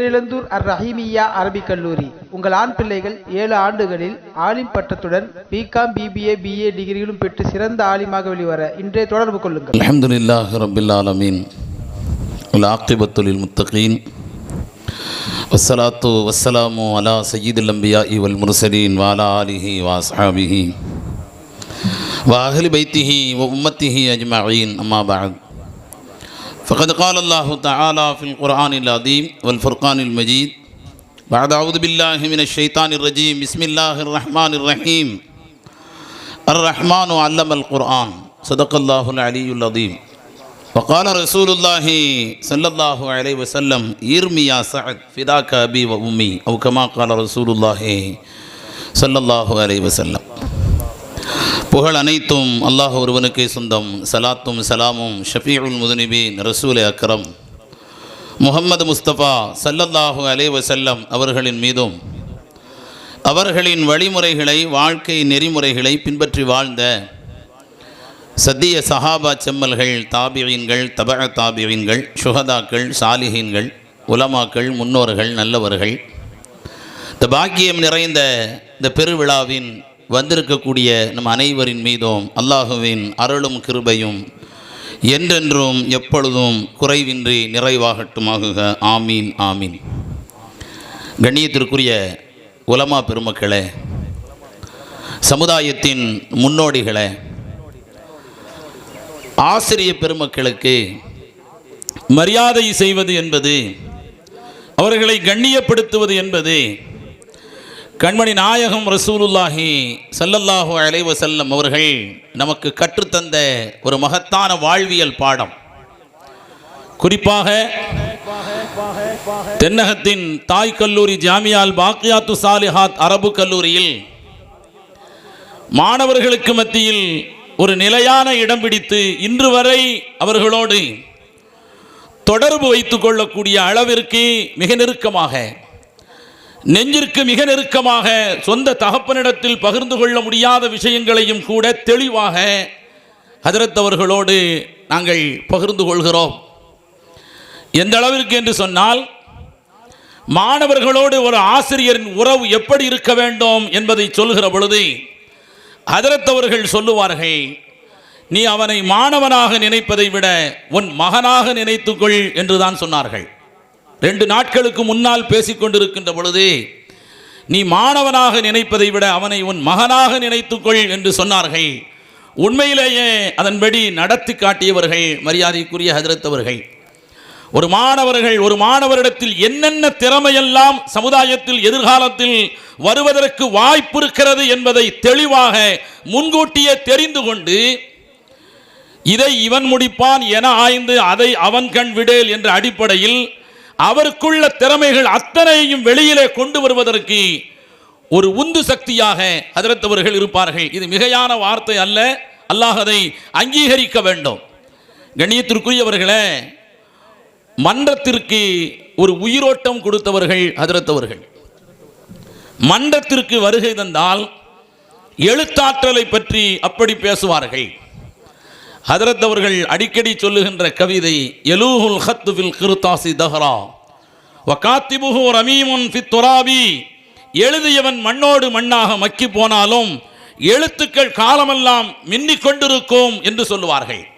பேரிழந்தூர் அர் ரஹீமியா அரபிக் கல்லூரி. உங்கள் ஆண் பிள்ளைகள் ஏழு ஆண்டுகளில் ஆலிம் பட்டத்துடன் பிகாம் பிபிஏ பிஏ டிகிரிகளும் பெற்று சிறந்த ஆலிமாக வெளிவர இன்றைய தொடர்பு கொள்ளுங்கள். அலமதுல்லாஹ் ரபில் ஆலமீன். ஆக்கிபத்துலில் முத்தகீன். வசலாத்து வசலாமு அலா சயீதுல் அம்பியா இவல் முருசலீன் வாலா அலிஹி வாசாபிஹி வாஹலி பைத்திஹி உம்மத்திஹி அஜ்மாயின் அம்மா பாத் فقد قال الله تعالى في القرآن العظيم والفرقان المجيد بعد أعوذ بالله من الشيطان الرجيم بسم الله الرحمن الرحيم. الرحمن علم القرآن صدق الله العلي العظيم. وقال رسول الله صلى الله عليه وسلم ارمي يا سعد فداك أبي وأمي. أو كما قال رسول الله صلى الله عليه وسلم. புகழ் அனைத்தும் அல்லாஹ் ஒருவனுக்கே சொந்தம். சலாத்தும் சலாமும் ஷஃபீஉல் முதுனிபீன் ரசூலே அக்ரம். முகமது முஸ்தபா சல்லல்லாஹு அலே வசல்லம் அவர்களின் மீதும் அவர்களின் வழிமுறைகளை வாழ்க்கை நெறிமுறைகளை பின்பற்றி வாழ்ந்த சத்திய சஹாபா செம்மல்கள் தாபியீன்கள் தபக தாபியீன்கள் சுகதாக்கள் சாலிஹீன்கள் உலமாக்கள் முன்னோர்கள் நல்லவர்கள். இந்த பாக்கியம் நிறைந்த இந்த பெருவிழாவின் வந்திருக்கக்கூடிய நம் அனைவரின் மீதும் அல்லாஹுவின் அருளும் கிருபையும் என்றென்றும் எப்பொழுதும் குறைவின்றி நிறைவாகட்டுமாகுக. ஆமீன் ஆமீன். கண்ணியத்திற்குரிய உலமா பெருமக்களே சமுதாயத்தின் முன்னோடிகளே ஆசிரிய பெருமக்களுக்கு மரியாதை செய்வது என்பது அவர்களை கண்ணியப்படுத்துவது என்பது கண்மணி நாயகம் ரசூலுல்லாஹி சல்லல்லாஹு அலைவ செல்லம் அவர்கள் நமக்கு கற்றுத்தந்த ஒரு மகத்தான வாழ்வியல் பாடம். குறிப்பாக தென்னகத்தின் தாய் கல்லூரி ஜாமியால் பாக்கியாத்து சாலிஹாத் அரபு கல்லூரியில் மாணவர்களுக்கு மத்தியில் ஒரு நிலையான இடம் பிடித்து இன்று வரை அவர்களோடு தொடர்பு வைத்துக் கொள்ளக்கூடிய அளவிற்கு மிக நெருக்கமாக நெஞ்சிற்கு மிக நெருக்கமாக சொந்த தகப்பனிடத்தில் பகிர்ந்து கொள்ள முடியாத விஷயங்களையும் கூட தெளிவாக ஹதரத் அவர்களோடு நாங்கள் பகிர்ந்து கொள்கிறோம். எந்த அளவிற்கு என்று சொன்னால் மாணவர்களோடு ஒரு ஆசிரியரின் உறவு எப்படி இருக்க வேண்டும் என்பதை சொல்கிற பொழுது அதரத்தவர்கள் சொல்லுவார்கள் நீ அவனை மாணவனாக நினைப்பதை விட உன் மகனாக நினைத்துக்கொள் என்றுதான் சொன்னார்கள். ரெண்டு நாட்களுக்கு முன்னால் பேசிக்கொண்டிருக்கின்ற பொழுது நீ மாணவனாக நினைப்பதை விட அவனை உன் மகனாக நினைத்துக்கொள் என்று சொன்னார்கள். உண்மையிலேயே அதன்படி நடத்தி காட்டியவர்கள் மரியாதைக்குரிய ஹதரத் ஒரு மாணவர்கள் ஒரு மாணவரிடத்தில் என்னென்ன திறமையெல்லாம் சமுதாயத்தில் எதிர்காலத்தில் வருவதற்கு வாய்ப்பு இருக்கிறது என்பதை தெளிவாக முன்கூட்டியே தெரிந்து கொண்டு இதை இவன் முடிப்பான் என ஆய்ந்து அதை அவன் கண் விடேல் என்ற அடிப்படையில் அவருக்குள்ள திறமைகள் அத்தனையும் வெளியிலே கொண்டு வருவதற்கு ஒரு உந்து சக்தியாக அதிரத்தவர்கள் இருப்பார்கள். இது மிகையான வார்த்தை அல்ல. அல்லாஹ் அதை அங்கீகரிக்க வேண்டும். கண்ணியத்திற்குரியவர்களே மன்றத்திற்கு ஒரு உயிரோட்டம் கொடுத்தவர்கள் அதிரத்தவர்கள் மன்றத்திற்கு வருகை தந்தால் எழுத்தாற்றலை பற்றி அப்படி பேசுவார்கள். ஹதரத் அவர்கள் அடிக்கடி சொல்லுகின்ற கவிதை எலூஹுல் ஹத்து ஃபில் கிருத்தாசி தஹரா வகாத்திபுஹு ரமீமுன் ஃபித் துராபி. எழுதியவன் மண்ணோடு மண்ணாக மக்கி போனாலும் எழுத்துக்கள் காலமெல்லாம் மின்னிக் கொண்டிருக்கும் என்று சொல்லுவார்கள்.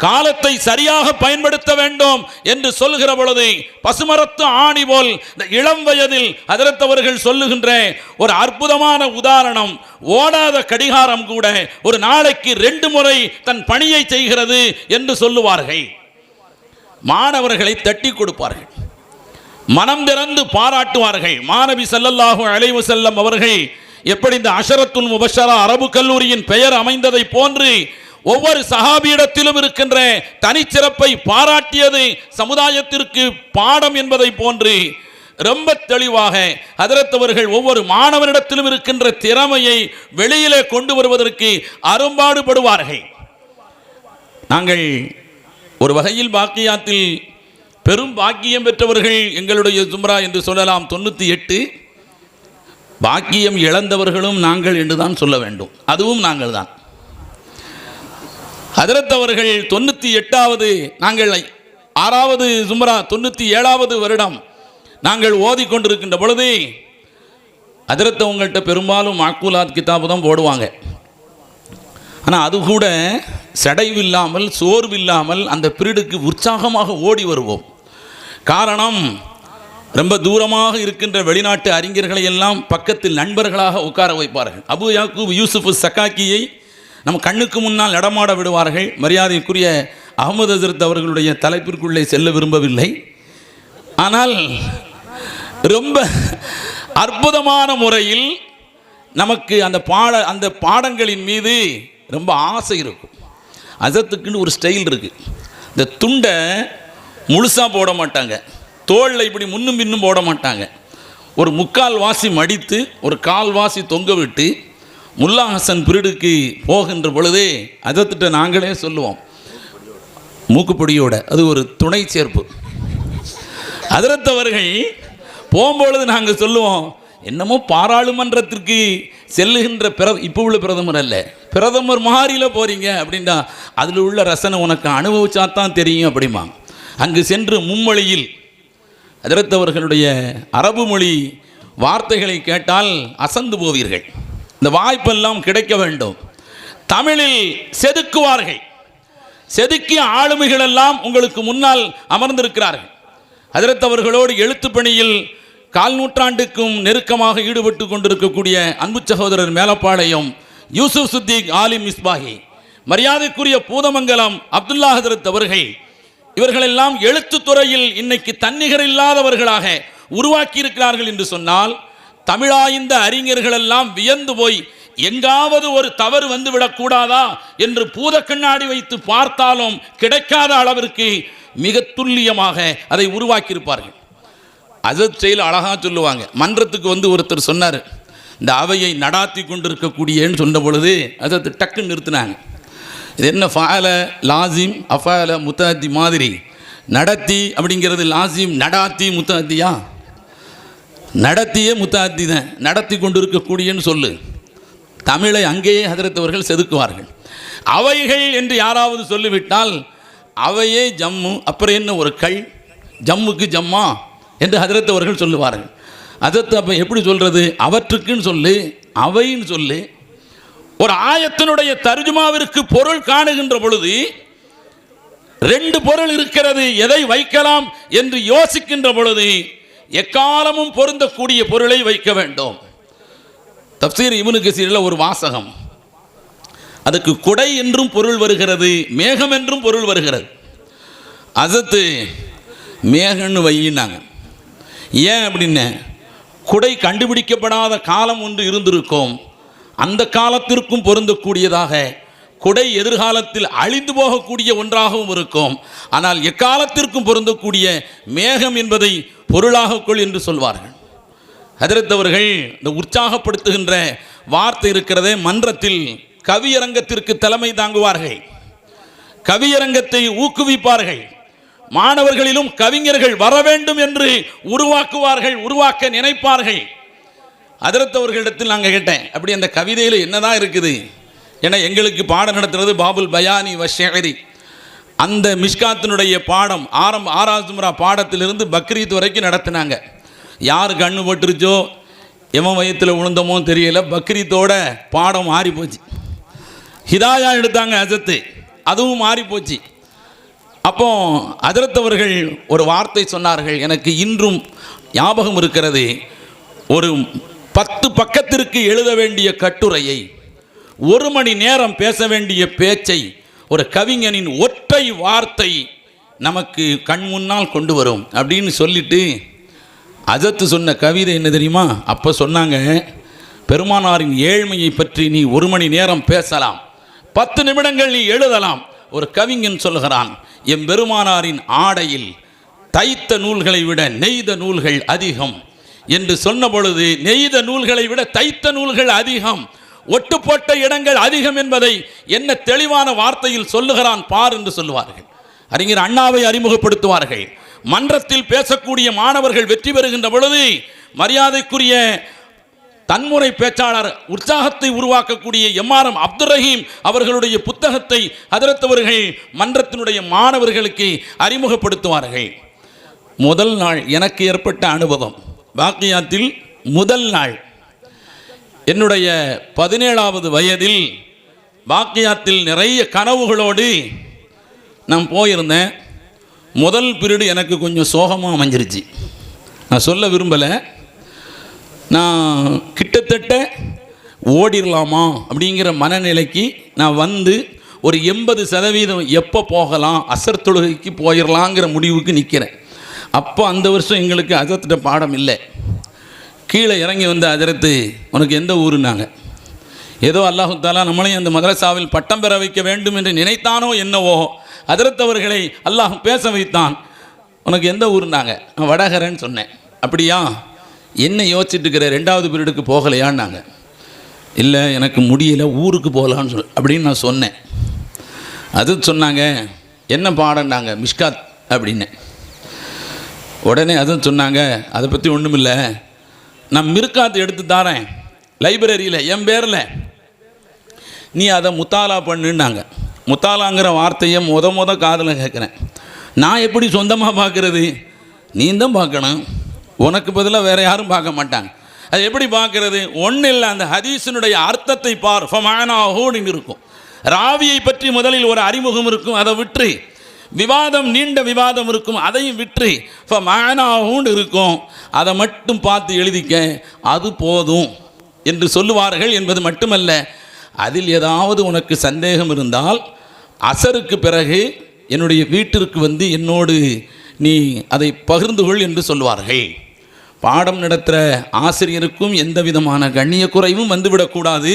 காலத்தை சரியாக பயன்படுத்த வேண்டும் என்று சொல்லுகிற பொழுது பசுமரத்து ஆணி போல் இந்த இளம் வயதில் அதிரத்தவர்கள் சொல்லுகின்ற ஒரு அற்புதமான உதாரணம் ஓடாத கடிகாரம் கூட ஒரு நாளைக்கு ரெண்டு முறை தன் பணியை செய்கிறது என்று சொல்லுவார்கள். மாணவர்களை தட்டி கொடுப்பார்கள். மனம் திறந்து பாராட்டுவார்கள். மாணவி செல்லல்லாகும் அழைவு செல்லம் அவர்கள் எப்படி இந்த அஷரத்துல் முபஷரா அரபு கல்லூரியின் பெயர் அமைந்ததை போன்று ஒவ்வொரு சகாபியிடத்திலும் இருக்கின்ற தனிச்சிறப்பை பாராட்டியது சமுதாயத்திற்கு பாடம் என்பதை போன்று ரொம்ப தெளிவாக அதரத்தவர்கள் ஒவ்வொரு மாணவனிடத்திலும் இருக்கின்ற திறமையை வெளியிலே கொண்டு வருவதற்கு அரும்பாடுபடுவார்கள். நாங்கள் ஒரு வகையில் பாக்கியாத்தில் பெரும் பாக்கியம் பெற்றவர்கள் எங்களுடைய ஜும்ரா என்று சொல்லலாம் தொண்ணூற்றி எட்டு. பாக்கியம் இழந்தவர்களும் நாங்கள் என்று தான் சொல்ல வேண்டும். அதுவும் நாங்கள் தான் ஹதரத் அவர்கள் தொண்ணூற்றி எட்டாவது நாங்கள் ஆறாவது ஜும்ரா தொண்ணூற்றி ஏழாவது வருடம் நாங்கள் ஓதிக்கொண்டிருக்கின்ற பொழுது அதிரத்தை உங்கள்கிட்ட பெரும்பாலும் மாக்கூலாத் கிதாபு தான் போடுவாங்க. ஆனால் அது கூட சடைவில்லாமல் சோர்வில்லாமல் அந்த பீரியடுக்கு உற்சாகமாக ஓடி வருவோம். காரணம் ரொம்ப தூரமாக இருக்கின்ற வெளிநாட்டு அறிஞர்களை எல்லாம் பக்கத்தில் நண்பர்களாக உட்கார வைப்பார்கள். அபு யாக்கூப் யூசுஃப் சக்காக்கியை நம்ம கண்ணுக்கு முன்னால் நடமாட விடுவார்கள். மரியாதைக்குரிய அகமது அசரத் அவர்களுடைய தலைப்பிற்குள்ளே செல்ல விரும்பவில்லை. ஆனால் ரொம்ப அற்புதமான முறையில் நமக்கு அந்த பாட அந்த பாடங்களின் மீது ரொம்ப ஆசை இருக்கும். அசத்துக்குன்னு ஒரு ஸ்டைல் இருக்குது இந்த துண்டை முழுசாக போட மாட்டாங்க. தோளில் இப்படி முன்னும் பின்னும் போட மாட்டாங்க. ஒரு முக்கால் வாசி மடித்து ஒரு கால் வாசி தொங்க விட்டு முல்லா ஹசன் பிரிடுக்கு போகின்ற பொழுதே அதத்திட்ட நாங்களே சொல்லுவோம். மூக்குப்பொடியோட அது ஒரு துணை சேர்ப்பு. அதிரத்தவர்கள் போகும்பொழுது நாங்கள் சொல்லுவோம் என்னமோ பாராளுமன்றத்திற்கு செல்லுகின்ற பிர இப்போ உள்ள பிரதமர் அல்ல. பிரதமர் மாறியில் போகிறீங்க அப்படின்னா அதில் உள்ள ரசனை உனக்கு அனுபவிச்சா தான் தெரியும் அப்படிமா அங்கு சென்று மும்மொழியில் அதிரத்தவர்களுடைய அரபு மொழி வார்த்தைகளை கேட்டால் அசந்து போவீர்கள். இந்த வாய்ப்பெல்லாம் கிடைக்க வேண்டும். தமிழில் செதுக்குவார்கள். செதுக்கிய ஆளுமைகள் எல்லாம் உங்களுக்கு முன்னால் அமர்ந்திருக்கிறார்கள். அதிரத்தவர்களோடு எழுத்து பணியில் கால் நூற்றாண்டுக்கும் நெருக்கமாக ஈடுபட்டு கொண்டிருக்கக்கூடிய அன்பு சகோதரர் மேலப்பாளையம் யூசுப் சுத்தீக் ஆலிம் மிஸ்பாஹி மரியாதைக்குரிய பூதமங்கலம் அப்துல்லா ஹதரத் அவர்கள் இவர்களெல்லாம் எழுத்துத்துறையில் இன்னைக்கு தன்னிகர் இல்லாதவர்களாக உருவாக்கி இருக்கிறார்கள் என்று சொன்னால் தமிழாய்ந்த அறிஞர்கள் எல்லாம் வியந்து போய் எங்காவது ஒரு தவறு வந்துவிடக் கூடாதா என்று பூத கண்ணாடி வைத்து பார்த்தாலும் கிடைக்காத அளவிற்கு மிக துல்லியமாக அதை உருவாக்கியிருப்பார்கள். அசத் செயல் அழகாக சொல்லுவாங்க. மன்றத்துக்கு வந்து ஒருத்தர் சொன்னார் இந்த அவையை நடாத்தி கொண்டிருக்கக்கூடியன்னு சொன்ன பொழுது அதை டக்குன்னு நிறுத்தினாங்க. இது என்ன ஃபால லாசிம் அஃபால முத்தாத்தி மாதிரி? நடத்தி அப்படிங்கிறது லாசிம் நடாத்தி முத்தாத்தியா நடத்திய முத்தாத்தி தான். நடத்தி கொண்டிருக்கக்கூடியன்னு சொல்லு. தமிழை அங்கேயே ஹதரத்தவர்கள் செதுக்குவார்கள். அவைகள் என்று யாராவது சொல்லிவிட்டால் அவையே ஜம்மு அப்புறம் என்ன ஒரு கல்? ஜம்முக்கு ஜம்மா என்று ஹதரத் சொல்லுவார்கள். அதத்தை அப்போ எப்படி சொல்கிறது அவற்றுக்குன்னு சொல்லு அவைன்னு சொல்லு. ஒரு ஆயத்தினுடைய தர்ஜுமாவிற்கு பொருள் காணுகின்ற பொழுது ரெண்டு பொருள் இருக்கிறது எதை வைக்கலாம் என்று யோசிக்கின்ற பொழுது எக்காலமும் பொருந்தக்கூடிய பொருளை வைக்க வேண்டும். தப்சீர் இவனு கசீரில் ஒரு வாசகம். அதுக்கு குடை என்றும் பொருள் வருகிறது மேகம் என்றும் பொருள் வருகிறது. அசத்து மேகன்னு வையினாங்க. ஏன் அப்படின்னு குடை கண்டுபிடிக்கப்படாத காலம் ஒன்று இருந்திருக்கும். அந்த காலத்திற்கும் பொருந்தக்கூடியதாக குடை எதிர்காலத்தில் அழிந்து போகக்கூடிய ஒன்றாகவும் இருக்கும். ஆனால் எக்காலத்திற்கும் பொருந்தக்கூடிய மேகம் என்பதை பொருளாகக்கொள் என்று சொல்வார்கள். அதிரத்தவர்கள் இந்த உற்சாகப்படுத்துகின்ற வார்த்தை இருக்கிறதே மன்றத்தில் கவியரங்கத்திற்கு தலைமை தாங்குவார்கள். கவியரங்கத்தை ஊக்குவிப்பார்கள். மாணவர்களிலும் கவிஞர்கள் வர வேண்டும் என்று உருவாக்குவார்கள் உருவாக்க நினைப்பார்கள். அதிர்த்தவர்களிடத்தில் நாங்கள் கேட்டேன் அப்படி அந்த கவிதையில் என்னதான் இருக்குது? ஏன்னா எங்களுக்கு பாடம் நடத்துறது பாபுல் பயானி வஷேரி அந்த மிஷ்காத்தினுடைய பாடம் ஆரம் ஆறாவது முறா பாடத்திலிருந்து பக்ரீத் வரைக்கும் நடத்தினாங்க. யார் கண்ணு பட்டுருச்சோ எவன் வயத்தில் விழுந்தமோ தெரியல பக்ரீத்தோட பாடம் மாறி போச்சு ஹிதாயா எடுத்தாங்க அஜத்து அதுவும் மாறி போச்சு அப்போ அதிரத்தவர்கள் அவர்கள் ஒரு வார்த்தை சொன்னார்கள் எனக்கு இன்றும் ஞாபகம் இருக்கிறது ஒரு பத்து பக்கத்திற்கு எழுத வேண்டிய கட்டுரையை. ஒரு மணி நேரம் பேச வேண்டிய பேச்சை ஒரு கவிஞனின் ஒற்றை வார்த்தை நமக்கு கண் முன்னால் கொண்டு வரும் அப்படின்னு சொல்லிட்டு அஜத்து சொன்ன கவிதை என்ன தெரியுமா? அப்போ சொன்னாங்க பெருமானாரின் ஏழ்மையை பற்றி நீ ஒரு மணி நேரம் பேசலாம். பத்து நிமிடங்கள் நீ எழுதலாம் ஒரு கவிஞன் சொல்கிறான் எம் பெருமானாரின் ஆடையில் தைத்த நூல்களை விட நெய்த நூல்கள் அதிகம். என்று சொன்ன பொழுது நெய்த நூல்களை விட தைத்த நூல்கள் அதிகம். ஒட்டுப்போட்ட இடங்கள் அதிகம் என்பதை என்ன தெளிவான வார்த்தையில் சொல்லுகிறான் பார் என்று சொல்லுவார்கள். அறிஞர் அண்ணாவை அறிமுகப்படுத்துவார்கள். மன்றத்தில் பேசக்கூடிய மாணவர்கள் வெற்றி பெறுகின்ற பொழுது மரியாதைக்குரிய தன்முறை பேச்சாளர் உற்சாகத்தை உருவாக்கக்கூடிய எம்ஆர்எம் அப்துல் ரஹீம் அவர்களுடைய புத்தகத்தை அதிரத்தவர்கள் மன்றத்தினுடைய மாணவர்களுக்கு அறிமுகப்படுத்துவார்கள். முதல் நாள் எனக்கு ஏற்பட்ட அனுபவம். வாக்கியாத்தில் முதல் நாள் என்னுடைய பதினேழாவது வயதில் வாக்கியாத்தில் நிறைய கனவுகளோடு நான் போயிருந்தேன். முதல் பீரியடு எனக்கு கொஞ்சம் சோகமாக அமைஞ்சிருச்சு. நான் சொல்ல விரும்பலை. நான் கிட்டத்தட்ட ஓடிடலாமா அப்படிங்கிற மனநிலைக்கு நான் வந்து ஒரு எண்பது சதவீதம் எப்போ போகலாம் அசர் தொழுகைக்கு போயிடலாங்கிற முடிவுக்கு நிற்கிறேன் அப்போ அந்த வருஷம் எங்களுக்கு அசத்திட்ட பாடம் இல்லை. கீழே இறங்கி வந்த அதிரத்து உனக்கு எந்த ஊருனாங்க ஏதோ அல்லாஹு தாலா நம்மளையும் அந்த மதரசாவில் பட்டம் பெற வைக்க வேண்டும் என்று நினைத்தானோ என்னவோ அதிரத்தவர்களை அல்லாஹும் அல்லாஹ் பேச வைத்தான். உனக்கு எந்த ஊருனாங்க நான் வடகரன்னு சொன்னேன். அப்படியா? என்ன யோசிச்சுட்டு இருக்கிற ரெண்டாவது பீரியடுக்கு போகலையான்னாங்க. இல்லை எனக்கு முடியல ஊருக்கு போகலான்னு சொல் அப்படின்னு நான் சொன்னேன். அது சொன்னாங்க என்ன பாடம்னாங்க? மிஷ்காத் அப்படின்னு. உடனே அதுவும் சொன்னாங்க அதை பற்றி ஒன்றும் இல்லை நான் மிருக்காத்து எடுத்து தரேன். லைப்ரரியில் என் பேரில். நீ அதை முத்தாலா பண்ணுன்னாங்க. முத்தாலாங்கிற வார்த்தையை முத முத காதில் கேட்குறேன். நான் எப்படி சொந்தமாக பார்க்குறது? நீ தான் பார்க்கணும். உனக்கு பதிலாக வேறு யாரும் பார்க்க மாட்டாங்க. அது எப்படி பார்க்கறது? ஒன்றும் இல்லை அந்த ஹதீஸினுடைய அர்த்தத்தை பார். ஃபமானாஹோன்னு இருக்கும். ராவியை பற்றி முதலில் ஒரு அறிமுகம் இருக்கும். அதை விட்டு விவாதம் நீண்ட விவாதம் இருக்கும். அதையும் விற்று இப்போ ஃபமானாஹூன்னு இருக்கும். அதை மட்டும் பார்த்து எழுதிக்க. அது போதும் என்று சொல்லுவார்கள் என்பது மட்டுமல்ல. அதில் ஏதாவது உனக்கு சந்தேகம் இருந்தால் அசருக்கு பிறகு என்னுடைய வீட்டிற்கு வந்து என்னோடு நீ அதை பகிர்ந்து கொள் என்று சொல்வார்கள். பாடம் நடத்துகிற ஆசிரியருக்கும் எந்த விதமான கண்ணிய குறைவும் வந்துவிடக்கூடாது.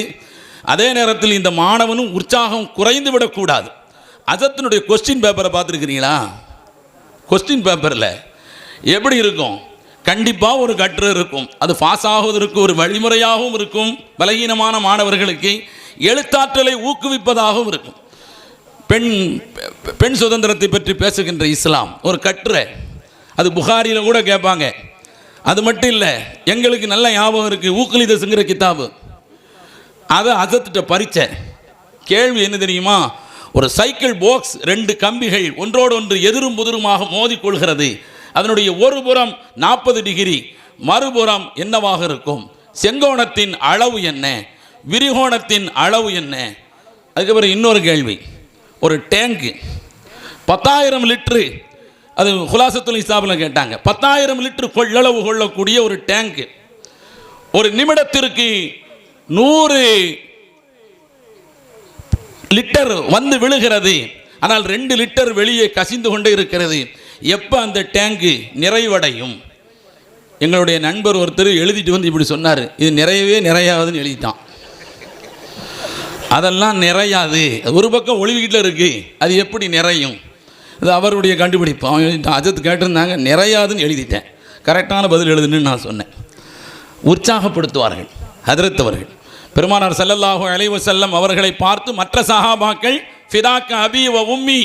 அதே நேரத்தில் இந்த மாணவனும் உற்சாகம் குறைந்து விடக்கூடாது. அசத்தினுடைய கொஸ்டின் பேப்பரை பார்த்துருக்கிறீங்களா? கொஸ்டின் பேப்பரில் எப்படி இருக்கும்? கண்டிப்பாக ஒரு கற்று இருக்கும். அது பாஸ் ஆகுவதற்கு ஒரு வழிமுறையாகவும் இருக்கும். பலகீனமான மாணவர்களுக்கு எழுத்தாற்றலை ஊக்குவிப்பதாகவும் இருக்கும். பெண் பெண் சுதந்திரத்தை பற்றி பேசுகின்ற இஸ்லாம் ஒரு கட்டுரை. அது புகாரியில் கூட கேட்பாங்க. அது மட்டும் இல்லை எங்களுக்கு நல்ல ஞாபகம் இருக்குது ஊக்குலிதசுங்கிற கித்தாபு. அதை அசத்திட்ட பறிச்ச கேள்வி என்ன தெரியுமா? ஒரு சைக்கிள் பாக்ஸ் ரெண்டு கம்பிகள் ஒன்றோடு ஒன்று எதிரும் புதிருமாக மோதிக்கொள்கிறது. அதனுடைய ஒரு புறம் நாற்பது டிகிரி மறுபுறம் என்னவாக இருக்கும்? செங்கோணத்தின் அளவு என்ன? விரிகோணத்தின் அளவு என்ன? அதுக்கப்புறம் இன்னொரு கேள்வி. ஒரு டேங்கு பத்தாயிரம் லிட்ரு அது குலாசத்துல் இஸ்லாமில் கேட்டாங்க. பத்தாயிரம் லிட்டர் கொள்ளளவு கொள்ளக்கூடிய ஒரு டேங்கு ஒரு நிமிடத்திற்கு நூறு லிட்டர் வந்து விழுகிறது. ஆனால் ரெண்டு லிட்டர் வெளியே கசிந்து கொண்டே இருக்கிறது. எப்போ அந்த டேங்கு நிறைவடையும்? எங்களுடைய நண்பர் ஒருத்தர் எழுதிட்டு வந்து இப்படி சொன்னார். இது நிறையவே நிறையாதுன்னு எழுதிட்டான். அதெல்லாம் நிறையாது. ஒரு பக்கம் ஒளிவிக்கிட்ட இருக்குது அது எப்படி நிறையும்? இது அவருடைய கண்டுபிடிப்பு. அவன் எழுதிட்டான். அஜத் கேட்டிருந்தாங்க நிறையாதுன்னு எழுதிட்டேன். கரெக்டான பதில் எழுதுன்னு நான் சொன்னேன். உற்சாகப்படுத்துவார்கள். அதிரத்தவர்கள் பெருமானார் ஸல்லல்லாஹு அலைவு செல்லம் அவர்களை பார்த்து மற்ற சஹாபாக்கள் ஃபிதாக்க அபி உம்மி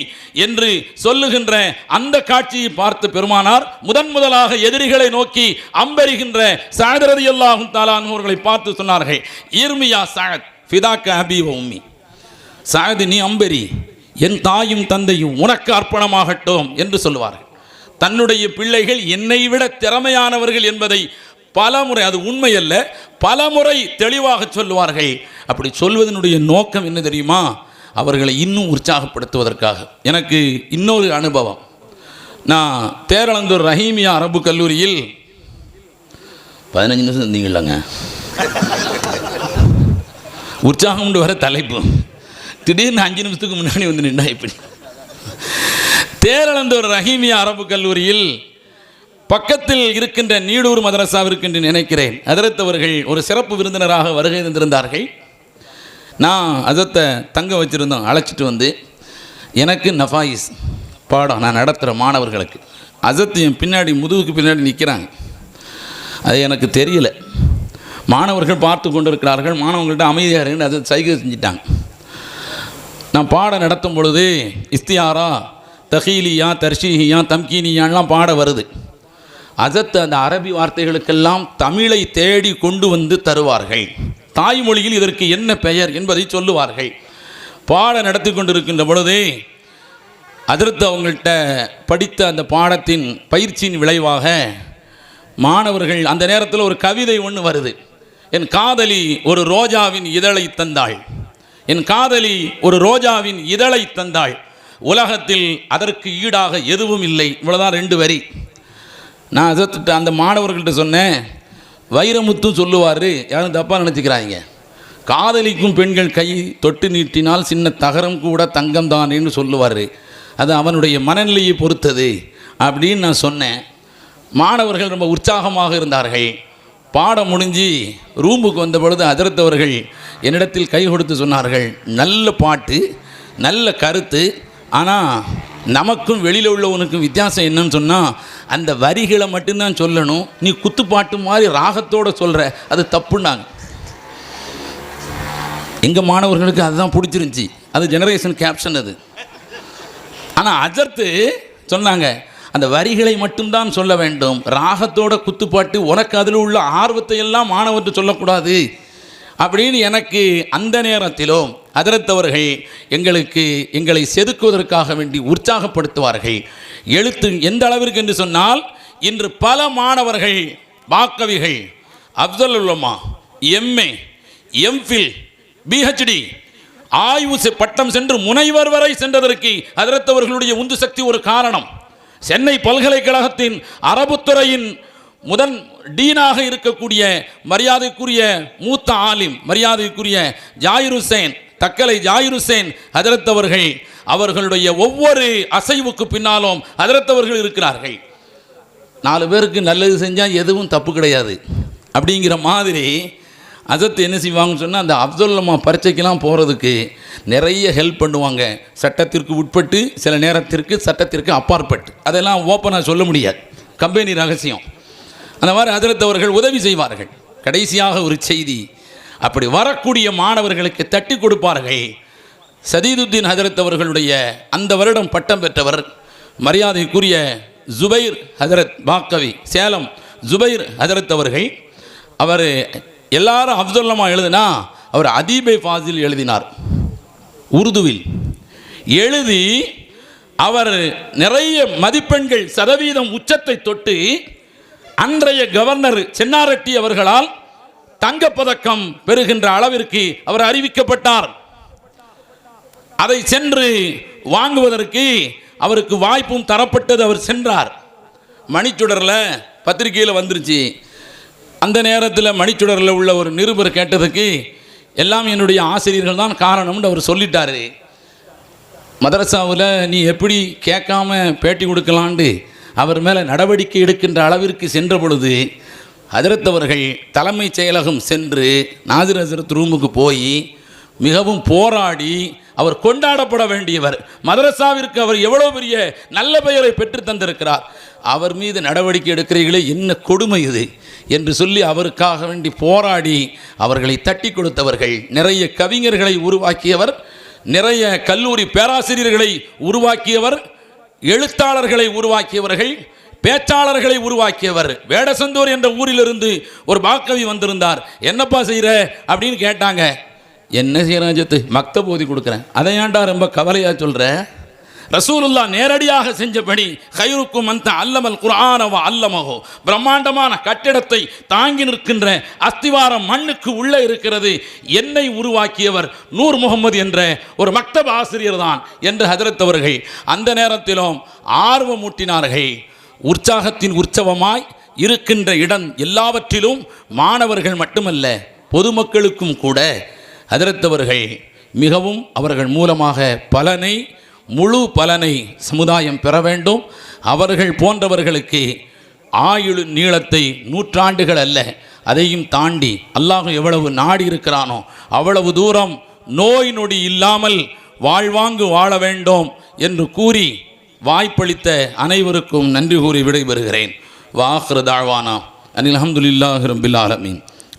என்று சொல்லுகின்ற அந்த காட்சியை பார்த்து பெருமானார் முதன் முதலாக எதிரிகளை நோக்கி அம்பெறுகின்ற சஅத் அல்லாஹும் தாலானவர்களை அவர்களை பார்த்து சொன்னார்கள் ஈர்மியா சஅத் ஃபிதாக்க அபீவ உம்மி. சஅத் நீ அம்பெரி என் தாயும் தந்தையும் உனக்கு அர்ப்பணமாகட்டும் என்று சொல்லுவார்கள். தன்னுடைய பிள்ளைகள் என்னை விட திறமையானவர்கள் என்பதை பலமுறை அது உண்மை அல்ல பலமுறை தெளிவாக சொல்லுவார்கள். அப்படி சொல்வதனுடைய நோக்கம் என்ன தெரியுமா? அவர்களை இன்னும் உற்சாகப்படுத்துவதற்காக. எனக்கு இன்னொரு அனுபவம். நான் பேரளந்தூர் ரஹீமியா அரபு கல்லூரியில் பதினஞ்சு நிமிஷம் இருந்தீங்களாங்க உற்சாகம் கொண்டு வர தலைப்பு. திடீர்னு அஞ்சு நிமிஷத்துக்கு முன்னாடி வந்து நின்றா இப்படி தேரளந்தூர் ரஹீமியா அரபு கல்லூரியில் பக்கத்தில் இருக்கின்ற நீடூர் மதரசாவிற்கு என்று நினைக்கிறேன். அதிரத்தவர்கள் ஒரு சிறப்பு விருந்தினராக வருகை தந்திருந்தார்கள். நான் அதத்தை தங்க வச்சுருந்தோம் அழைச்சிட்டு வந்து எனக்கு நஃபாயிஸ் பாடம் நான் நடத்துகிற மாணவர்களுக்கு. அசத்தையும் பின்னாடி முதுகுக்கு பின்னாடி நிற்கிறாங்க. அது எனக்கு தெரியல. மாணவர்கள் பார்த்து கொண்டு இருக்கிறார்கள் மாணவர்கள்ட்ட அமைதியாக இருந்து அதை சைகை செஞ்சிட்டாங்க. நான் பாடம் நடத்தும் பொழுது இஸ்தியாரா தஹீலியா தர்ஷீஹியா தம்கீனியான்லாம் பாட வருது. அஜத் அந்த அரபி வார்த்தைகளுக்கெல்லாம் தமிழை தேடி கொண்டு வந்து தருவார்கள். தாய்மொழியில் இதற்கு என்ன பெயர் என்பதை சொல்லுவார்கள். பாடம் நடத்தி கொண்டிருக்கின்ற பொழுது அதிர்த்து அவங்கள்ட்ட படித்த அந்த பாடத்தின் பயிற்சியின் விளைவாக மாணவர்கள் அந்த நேரத்தில் ஒரு கவிதை ஒன்று வருது. என் காதலி ஒரு ரோஜாவின் இதழை தந்தாள். என் காதலி ஒரு ரோஜாவின் இதழை தந்தாள். உலகத்தில் அதற்கு ஈடாக எதுவும் இல்லை. இவ்வளோதான் ரெண்டு வரி. நான் அதற்கிட்ட அந்த மாணவர்கள்ட்ட சொன்னேன் வைரமுத்து சொல்லுவார் யாரும் தப்பாக நினச்சிக்கிறாங்க. காதலிக்கும் பெண்கள் கை தொட்டு நீட்டினால் சின்ன தகரம் கூட தங்கம் தானேன்னு சொல்லுவார். அது அவனுடைய மனநிலையை பொறுத்தது அப்படின்னு நான் சொன்னேன். மாணவர்கள் ரொம்ப உற்சாகமாக இருந்தார்கள். பாடம் முடிஞ்சு ரூமுக்கு வந்த பொழுது அதிர்த்தவர்கள் என்னிடத்தில் கை கொடுத்து சொன்னார்கள். நல்ல பாட்டு நல்ல கருத்து ஆனால் நமக்கும் வெளியில் உள்ளவனுக்கும் வித்தியாசம் என்னன்னு சொன்னால் அந்த வரிகளை மட்டும்தான் சொல்லணும். நீ குத்துப்பாட்டு மாதிரி ராகத்தோடு சொல்கிற அது தப்புன்னாங்க. எங்கள் மாணவர்களுக்கு அதுதான் பிடிச்சிருந்துச்சி. அது ஜெனரேஷன் கேப்ஷன் அது. ஆனால் அஜர்த்து சொன்னாங்க அந்த வரிகளை மட்டும்தான் சொல்ல வேண்டும். ராகத்தோட குத்துப்பாட்டு உனக்கு அதில் உள்ள ஆர்வத்தை எல்லாம் மாணவர்கிட்ட சொல்லக்கூடாது. அப்படின்னு எனக்கு அந்த நேரத்திலும் அதிரத்தவர்கள் எங்களுக்கு எங்களை செதுக்குவதற்காக வேண்டி உற்சாகப்படுத்துவார்கள். எழுத்து எந்த அளவிற்கு என்று சொன்னால் இன்று பல மாணவர்கள் வாக்கவிகள் அப்துல் உலமா எம்ஏ எம்ஃபில் பிஹெச்டி ஆய்வு செ- பட்டம் சென்று முனைவர் வரை சென்றதற்கு அதிரத்தவர்களுடைய உந்து சக்தி ஒரு காரணம். சென்னை பல்கலைக்கழகத்தின் அரபுத்துறையின் முதன் டீனாக இருக்கக்கூடிய மரியாதைக்குரிய மூத்த ஆலிம் மரியாதைக்குரிய ஜாயிர் ஹுசேன் தக்கலை ஜாயிர் ஹுசேன் அதிரத்தவர்கள் அவர்களுடைய ஒவ்வொரு அசைவுக்கு பின்னாலும் அதிரத்தவர்கள் இருக்கிறார்கள். நாலு பேருக்கு நல்லது செஞ்சால் எதுவும் தப்பு கிடையாது. அப்படிங்கிற மாதிரி அசத்து என்ன செய்வாங்கன்னு சொன்னால் அந்த அப்துல்லம்மா பரீட்சைக்கெல்லாம் போகிறதுக்கு நிறைய ஹெல்ப் பண்ணுவாங்க. சட்டத்திற்கு உட்பட்டு சில நேரத்திற்கு சட்டத்திற்கு அப்பாற்பட்டு. அதெல்லாம் ஓப்பனாக சொல்ல முடியாது. கம்பெனி ரகசியம். அந்த மாதிரி அதிரத்தவர்கள் உதவி செய்வார்கள். கடைசியாக ஒரு செய்தி அப்படி வரக்கூடிய மாணவர்களுக்கு தட்டி கொடுப்பார்கள். சதீதுத்தீன் ஹஜரத் அவர்களுடைய அந்த வருடம் பட்டம் பெற்றவர் மரியாதைக்குரிய ஜுபைர் ஹஜரத் பாக்கவி சேலம் ஜுபைர் ஹஜரத் அவர்கள் அவர் எல்லாரும் அப்துல்லமா எழுதினா அவர் அதீபை ஃபாசில் எழுதினார் உருதுவில். எழுதி அவர் நிறைய மதிப்பெண்கள் சதவீதம் உச்சத்தை தொட்டு அன்றைய கவர்னர் சென்னாரெட்டி அவர்களால் தங்கப்பதக்கம் பெறுகின்ற அளவிற்கு அவர் அறிவிக்கப்பட்டார். அதை சென்று வாங்குவதற்கு அவருக்கு வாய்ப்பும் தரப்பட்டது அவர் சென்றார். மணிச்சுடரில் பத்திரிகையில் வந்துருச்சு. அந்த நேரத்தில் மணிச்சுடரில் உள்ள ஒரு நிருபர் கேட்டதுக்கு எல்லாம் என்னுடைய ஆசிரியர்கள் தான் காரணம்னு அவர் சொல்லிட்டாரு. மதரசாவில் நீ எப்படி கேட்காம பேட்டி கொடுக்கலான்ட்டு அவர் மேலே நடவடிக்கை எடுக்கின்ற அளவிற்கு சென்ற பொழுது அதிரத்தவர்கள் தலைமைச் செயலகம் சென்று நாதிர் ஹசரத் ரூமுக்கு போய் மிகவும் போராடி அவர் கொண்டாடப்பட வேண்டியவர். மதரசாவிற்கு அவர் எவ்வளோ பெரிய நல்ல பெயரை பெற்று தந்திருக்கிறார். அவர் மீது நடவடிக்கை எடுக்கிறீர்களே என்ன கொடுமை இது? என்று சொல்லி அவருக்காக வேண்டி போராடி அவர்களை தட்டி கொடுத்தவர்கள். நிறைய கவிஞர்களை உருவாக்கியவர் நிறைய கல்லூரி பேராசிரியர்களை உருவாக்கியவர் எழுத்தாளர்களை உருவாக்கியவர்கள் பேச்சாளர்களை உருவாக்கியவர். வேடசந்தூர் என்ற ஊரிலிருந்து ஒரு பாக்கவி வந்திருந்தார். என்னப்பா செய்கிற அப்படின்னு கேட்டாங்க. என்ன செய்கிறேன் ஜத்து மக்த போதி கொடுக்குறேன். அதை ஏன்டா ரொம்ப கவலையாக சொல்கிற ரசூலுல்லா நேரடியாக செஞ்சபடி கைருக்கும் அந்த அல்லமல் குரானவ அல்லமகோ பிரம்மாண்டமான கட்டிடத்தை தாங்கி நிற்கின்ற அஸ்திவாரம் மண்ணுக்கு உள்ளே இருக்கிறது. என்னை உருவாக்கியவர் நூர் முகமது என்ற ஒரு மக்தப ஆசிரியர் தான் என்று ஹதரத்தவர்கள் அந்த நேரத்திலும் ஆர்வமூட்டினார்கள் உற்சாகத்தின் உற்சவமாய் இருக்கின்ற இடம் எல்லாவற்றிலும் மாணவர்கள் மட்டுமல்ல பொதுமக்களுக்கும் கூட அதிரத்தவர்கள் மிகவும் அவர்கள் மூலமாக பலனை முழு பலனை சமுதாயம் பெற வேண்டும். அவர்கள் போன்றவர்களுக்கு ஆயுள் நீளத்தை நூற்றாண்டுகள் அல்ல அதையும் தாண்டி அல்லாஹ் எவ்வளவு நாடி இருக்கிறானோ அவ்வளவு தூரம் நோய் நொடி இல்லாமல் வாழ்வாங்கு வாழ வேண்டும் என்று கூறி வாய்ப்பளித்த அனைவருக்கும் நன்றி கூறி விடைபெறுகிறேன். வாஹ்ரு தாழ்வானா அனில் அஹமதுல்லாஹ் ரபில் ஆலமீன்.